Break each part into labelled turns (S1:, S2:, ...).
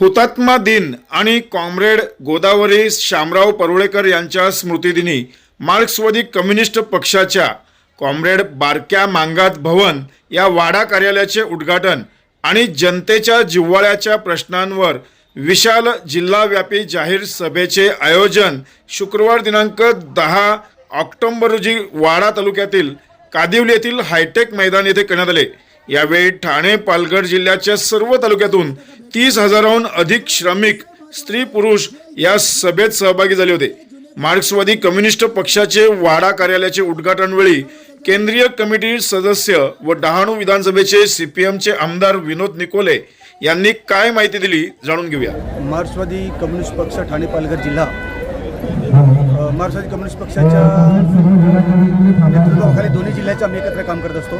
S1: हुतात्मा दिन आणि कॉम्रेड गोदावरी शामराव परुळेकर यांच्या स्मृतिदिनी मार्क्सवादी कम्युनिस्ट पक्षाच्या कॉम्रेड बारक्या मांगात भवन या वाडा कार्यालयाचे उद्घाटन आणि जनतेच्या जिव्हाळ्याच्या प्रश्नांवर विशाल जिल्हाव्यापी जाहीर सभेचे आयोजन शुक्रवार दिनांक दहा ऑक्टोंबर रोजी वाडा तालुक्यातील कादिवली येथील हायटेक मैदान येथे करण्यात आले. यावेळी ठाणे पालघर जिल्ह्याच्या सर्व तालुक्यातून तीस हजाराहून अधिक श्रमिक स्त्री पुरुष या सभेत सहभागी झाले होते. मार्क्सवादी कम्युनिस्ट पक्षाचे वाडा कार्यालयाचे उद्घाटन वेळी केंद्रीय कमिटी सदस्य व डहाणू विधानसभेचे सीपीएमचे आमदार विनोद निकोले यांनी काय माहिती दिली जाणून घेऊया.
S2: मार्क्सवादी कम्युनिस्ट पक्ष ठाणे पालघर जिल्हा. मार्क्सवादी कम्युनिस्ट पक्षाच्या नेतृत्वाखाली दोन्ही जिल्ह्याचे आम्ही एकत्र काम करत असतो.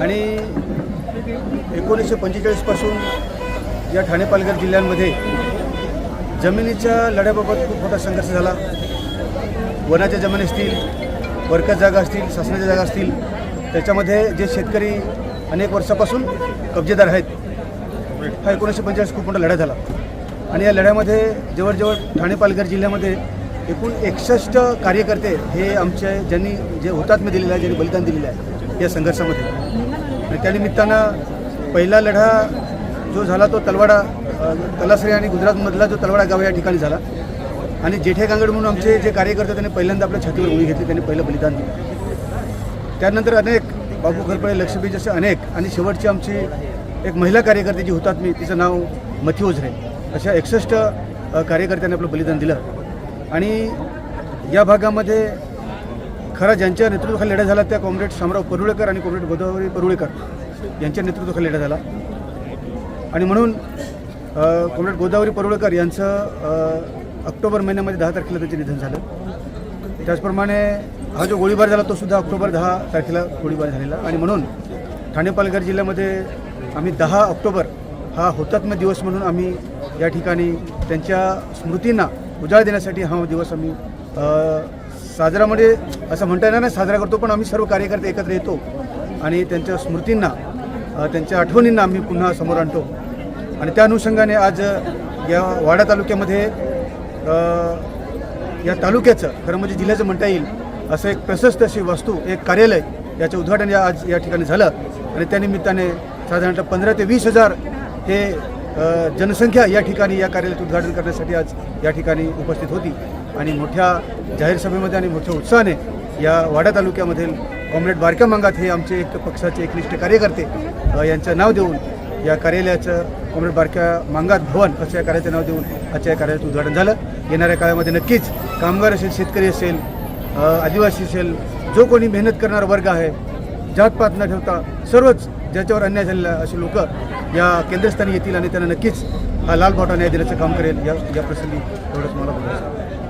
S2: आणि एकोणीसशे पंचेचाळीसपासून या ठाणे पालघर जिल्ह्यांमध्ये जमिनीच्या लढ्याबाबत खूप मोठा संघर्ष झाला. वनाच्या जमिनी असतील वर्कत जागा असतील शासनाच्या जागा असतील त्याच्यामध्ये जे शेतकरी अनेक वर्षापासून कब्जेदार आहेत हा एकोणीसशे पंचेचाळीस खूप मोठा लढा झाला. आणि या लढ्यामध्ये जवळजवळ ठाणे पालघर जिल्ह्यामध्ये एकूण एकसष्ट कार्यकर्ते हे आमचे ज्यांनी जे हुतात्म्य दिलेलं आहे ज्यांनी बलिदान दिलेलं आहे या संघर्षामध्ये. आणि त्यानिमित्तानं पहिला लढा जो झाला तो तलवाडा तलासरी आणि गुजरातमधला जो तलवाडा गाव या ठिकाणी झाला. आणि जेठे कांगड म्हणून आमचे जे कार्यकर्ते त्यांनी पहिल्यांदा आपल्या छातीवर उडी घेतली त्यांनी पहिलं बलिदान दिलं. त्यानंतर अनेक बाबू खरपडे लक्ष्मी जसे अनेक आणि शेवटची आमची एक महिला कार्यकर्ते जी होतात मी तिचं नाव मथी ओझरे. अशा एकसष्ट कार्यकर्त्यांनी आपलं बलिदान दिलं. आणि या भागामध्ये खरा ज्यांच्या नेतृत्वाखाली लढा झाला त्या कॉम्रेड शामराव परुळेकर आणि कॉम्रेड गोदावरी परुळेकर यांच्या नेतृत्वाखाली लढा झाला. आणि म्हणून कॉम्रेड गोदावरी परुळकर यांचं ऑक्टोबर महिन्यामध्ये दहा तारखेला त्यांचे निधन झालं. त्याचप्रमाणे हा जो गोळीबार झाला तो सुद्धा ऑक्टोबर दहा तारखेला गोळीबार झालेला. आणि म्हणून ठाणे पालघर जिल्ह्यामध्ये आम्ही दहा ऑक्टोबर हा हुतात्म्य दिवस म्हणून आम्ही या ठिकाणी त्यांच्या स्मृतींना उजाळ देण्यासाठी हा दिवस आम्ही साजरामध्ये साजरा म्हणजे असं म्हणता येणार नाही साजरा करतो पण आम्ही सर्व कार्यकर्ते एकत्र येतो. आणि त्यांच्या स्मृतींना त्यांच्या आठवणींना आम्ही पुन्हा समोर आणतो. आणि त्या अनुषंगाने आज या वाडा तालुक्यामध्ये या तालुक्याचं खरं म्हणजे जिल्ह्याचं म्हणता येईल असं एक प्रशस्त अशी वास्तू एक कार्यालय याचं उद्घाटन या आज या ठिकाणी झालं. आणि त्यानिमित्ताने साधारणतः पंधरा ते वीस हजार हे जनसंख्या या ठिकाणी या कार्यालयाचं उद्घाटन करण्यासाठी आज या ठिकाणी उपस्थित होती. आणि मोठ्या जाहीर सभेमध्ये आणि मोठ्या उत्साहाने या वाडा तालुक्यामधील कॉम्रेड बारक्या मांगात हे आमचे एक पक्षाचे एकनिष्ठ कार्यकर्ते यांचं नाव देऊन या कार्यालयाचं कॉम्रेड बारक्या मांगात भवन असं या कार्याचं नाव देऊन आजच्या या कार्याचं उद्घाटन झालं येणाऱ्या काळामध्ये नक्कीच कामगार असेल शेतकरी असेल आदिवासी असेल जो कोणी मेहनत करणारा वर्ग आहे जातपात न ठेवता सर्वच ज्याच्यावर अन्याय झालेला असे लोक या केंद्रस्थानी येतील आणि त्यांना नक्कीच हा लाल बावटा न्याय देण्याचं काम करेल या या प्रसंगी एवढंच मला बोलायचं आहे.